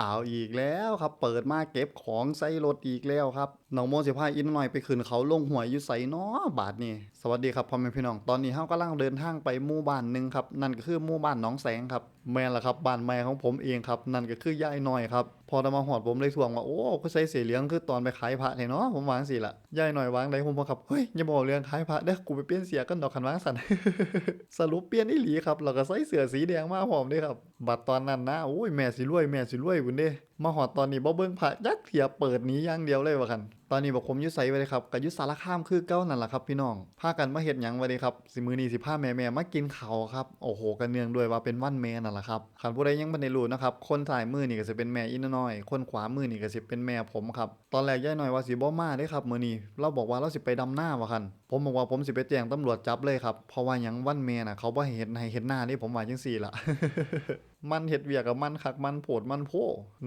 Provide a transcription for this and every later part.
อ้าวอีกแล้วครับ เปิดมาเก็บของใส่รถอีกแล้วครับน้องโมสิพาอินหน่อยไปขึ้นเขาลงหวยอยู่ใส่นาะบาทนี่สวัสดีครับพ่อแม่พี่น้องตอนนี้เฮากำลังเดินทางไปหมู่บ้านหนึ่งครับนั่นก็คือหมู่บ้านน้องแสงครับแม่ละครับบ้านแม่ของผมเองครับนั่นก็คือยายหน่อยครับ อตมาหอดผมเลยทวงว่าโอ้ก็ใส่เสียเหลืองคือตอนไปขายพระเนาะผมวางสิละยายน้อยวางได้ผมบอกครับเฮ้ยอย่าบอกเรื่องขายพระเด้อกูไปเปลี่ยนเสียกันดอกขันวางสันสรุปเปลี่ยนอีหลีครับแล้วก็ใส่เสื้อสีแดงมาพร้อมเด้ครับ บัดตอนนั้นนะโอ้ยแม่สิรวยแม่สิรวยบุญเด้มาหอดตอนนี้บ่เบิ่งพระยักเถียเปิดนี้อย่างเดียวเลยว่าคัน อนนี้บอกผมยู่ไสไว้เลยครับก็อยู่สารคามคือเก้านั่นแหละครับพี่น้องพากันมาเฮ็ดหยังไว้เลยครับสิมือนีสิพาแม่ๆมากินเขาครับโอ้โหกันเนืองด้วยว่าเป็นวันแม่นั่นแหละครับคันผู้ใดยังบ่ได้รู้นะครับคนซ้ายมือนี่ก็สิเป็นแม่อินน้อย คนขวามือนี่ก็สิเป็นแม่ผมครับตอนแรกย่ายน้อยว่าสิบ่มาเด้ครับมือนีเราบอกว่าเราสิไปดำหน้าว่าคันผมบอกว่าผมสิไปแจ้งตำรวจจับเลยครับเพราะว่ายังวันแม่น่ะเขาบ่ให้เฮ็ดให้เฮ็ดหน้านี่ผมว่าจังซี่ละ มันเห็ดเวียกกับมันคักมันโผดมันโพ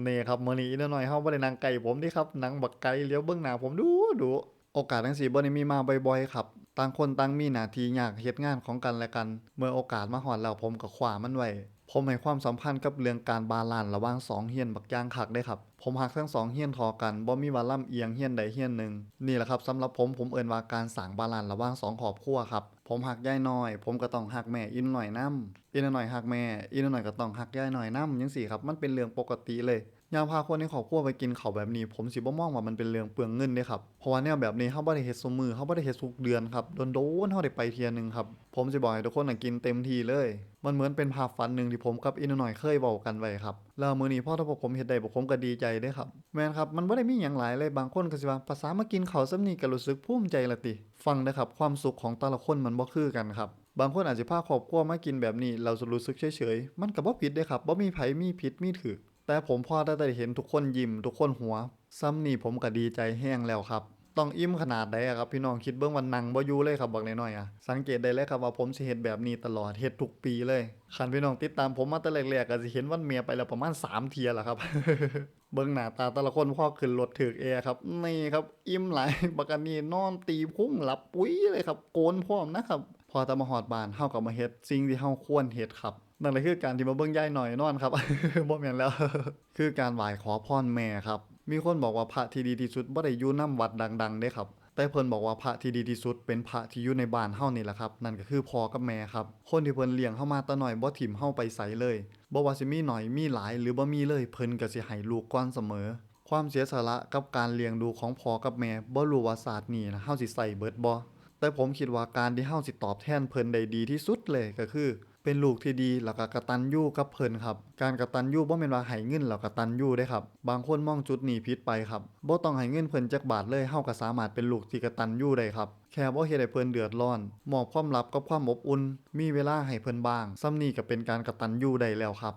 เน่ครับมื้อนี้อีน้อยเฮาบ่ได้นางไก่ผมดิครับนางบักไก่เลี้ยวเบิ่งหน้าผมดูดูโอกาสทั้งสี่บ่ได้มีมาบ่อยๆครับต่างคนต่างมีหน้าที่ยากเฮ็ดงานของกันและกัน เมื่อโอกาสมาฮอดแล้วผมก็คว้ามันไว้ ผมให้ความสัมพันธ์กับเรื่องการบาลาน์ระหว่างสองเฮียนบักย่างคักได้ครับ ผมหักทั้งสองเฮียนทอกันบ่มีว่าล่ำเอียงเฮียนใดเฮียนหนึ่งนี่แหละครับสำหรับผมผมเอินว่าการสร้างบาลาน์ระหว่างสองขอบขั้วครับผมหักยายน้อย ผมก็ต้องหักแม่อินหน่อยนํอินหน่อยหักแม่อินหน่อยก็ต้องหักยายน้อยน้ำยังสี่ครับมันเป็นเรื่องปกติเลย ยามพาคนในครอบครัวไปกินข้าวแบบนี้ ผมสิบ่มองว่ามันเป็นเรื่องเปลืองเงินเด้ครับเพราะว่าแนวแบบนี้เฮาบ่ได้เฮ็ดซุมือเฮาบ่ได้เฮ็ดทุกเดือนครับโดนๆเฮาได้ไปเที่ยหนึงครับผมสิบอกให้ทุกคนน่ะกินเต็มที่เลย มันเหมือนเป็นภาพฝันหนึ่งที่ผมกับอินหน่อยเคยเว้ากันไว้ครับแล้วมื้อนี้พ่อถ้าพวกผมเฮ็ดได้พวกผมก็ดีใจเด้ครับแม่นครับมันบ่ได้มีหยังหลายเลยบางคนก็สิว่าภาษามากินข้าวซำนี้ก็รู้สึกภูมิใจละติ ฟังนะครับความสุขของแต่ละคนมันบ่คือกันครับบางคนอาจจะพาครอบครัวมากินแบบนี้ เราจะรู้สึกเฉยๆ มันก็บ่ผิดเด้ครับบ่มีไผมีผิดมีถูก แต่ผมพอได้แต่เห็นทุกคนยิ้มทุกคนหัว ซ้ำนี่ผมก็ดีใจแห้งแล้วครับ ต้องอิ่มขนาดใดอะครับพี่น้องคิดเบิ่งวันนังบ่อยู่เลยครับบอกน้อยๆอะสังเกตได้เลยครับว่าผมสิเฮ็ดแบบนี้ตลอดเฮ็ดทุกปีเลยคันพี่น้องติดตามผมมาแต่แรกๆก็สิเห็นวันเมียไปแล้วประมาณ3เทียแล้วครับ เบิ่งหน้าตาแต่ละคนพ่อขึ้นรถถึกแอร์ครับนี่ครับอิ่มหลายบักอันนี้นอนตีพุ่งหลับปุ๋ยเลยครับโกนพร้อมนะครับ พอตามาหอดบานเฮาก็มาเฮ็ดสิ่งที่เฮาควรเฮ็ดครับนั่นแหละคือการที่มาเบิ่งย่ายหน่อยนอนครับบ่แม่นแล้ว คือการไหว้ขอพรแม่ครับ มีคนบอกว่าพระที่ดีที่สุดบ่ได้อยู่นำวัดดังๆเด้ครับแต่เพิ่นบอกว่าพระที่ดีที่สุดเป็นพระที่อยู่ในบ้านเฮานี่แหละครับ นั่นก็คือพ่อกับแม่ครับ คนที่เพิ่นเลี้ยงเฮามาตะน้อยบ่ถิ่มเฮาไปไสเลยบ่ว่าสิมีหน้อยมีหลายหรือบ่มีเลยเพิ่นก็สิให้ลูกก่อนเสมอ ความเสียสละกับการเลี้ยงดูของพ่อกับแม่บ่รู้ว่าศาสตร์นี้นะเฮาสิใส่เบิดบ่ แต่ผมคิดว่าการที่เฮาสิตอบแทนเพิ่นได้ดีที่สุดเลยก็คือ เป็นลูกที่ดีแล้วก็กระตัญญูกับเพิ่นครับ การกระตัญญูบ่แม่นว่าให้เงินแล้วกระตัญญูได้ครับ บางคนมองจุดนี้ผิดไปครับบ่ต้องให้เงินเพิ่นจักบาทเลยเฮาก็สามารถเป็นลูกที่กระตัญญูได้ครับ แค่บ่เฮ็ดให้เพิ่นเดือดร้อนมอบความลับกับความอบอุ่น มีเวลาให้เพิ่นบ้างซ้ำนี้ก็เป็นการกระตัญญูได้แล้วครับ